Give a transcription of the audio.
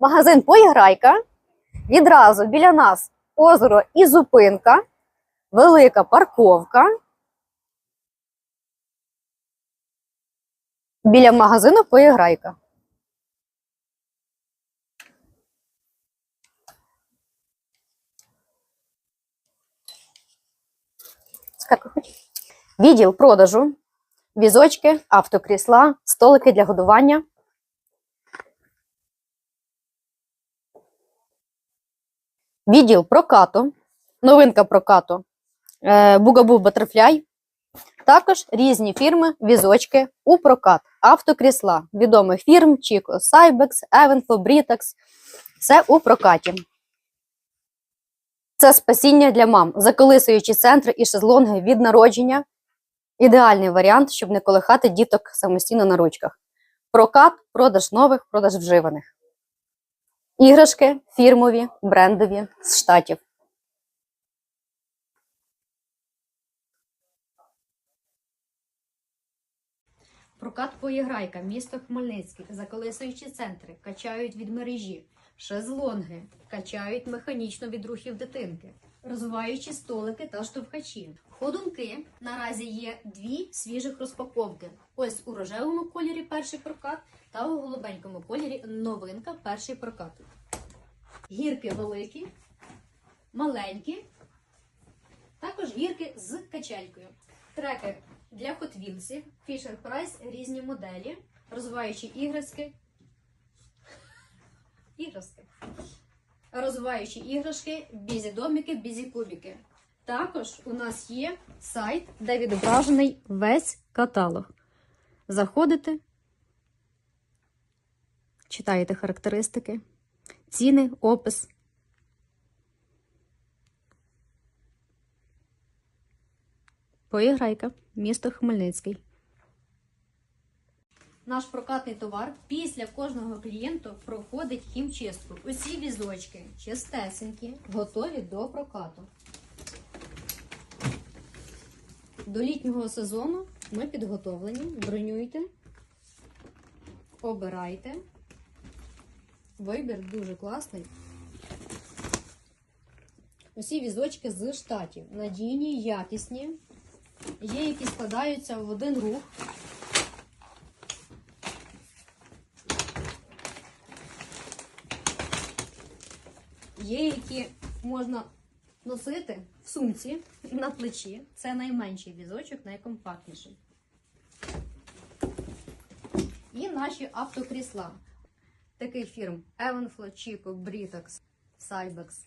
Магазин Поіграйка. Відразу біля нас озеро і зупинка, велика парковка. Біля магазину Поіграйка. Відділ продажу, візочки, автокрісла, столики для годування. Відділ прокату, новинка прокату е, Bugaboo Butterfly. Також різні фірми, візочки у прокат, автокрісла відомих фірм Chico, Cybex, Evenfo, Britax. Все у прокаті. Це спасіння для мам, заколисуючі центри і шезлонги від народження. Ідеальний варіант, щоб не колихати діток самостійно на ручках. Прокат, продаж нових, продаж вживаних. Іграшки фірмові, брендові з штатів. Прокат поіграйка, місто Хмельницький, заколисуючі центри, качають від мережі, шезлонги, качають механічно від рухів дитинки, розвиваючі столики та штовхачі. Ходунки наразі є дві свіжих розпаковки. Ось у рожевому кольорі перший прокат та у голубенькому кольорі новинка перший прокат. Гірки великі, маленькі, також гірки з качелькою. Треки для хотвілсів, Fisher Price, різні моделі, розвиваючі іграшки. Іграшки. Розвиваючі іграшки, бізі-доміки, бізі-кубіки. Також у нас є сайт, де відображений весь каталог. Заходите, читаєте характеристики, ціни, опис. Поіграйка, місто Хмельницький. Наш прокатний товар після кожного клієнту проходить хімчистку. Усі візочки чистесенькі, готові до прокату. До літнього сезону ми підготовлені. Бронюйте, обирайте. Вибір дуже класний. Усі візочки з штатів. Надійні, якісні. Є, які складаються в один рух. Є, які можна носити в сумці на плечі. Це найменший візочок, найкомпактніший. І наші автокрісла. Таких фірм Evenflo, Chico, Britax, Cybex.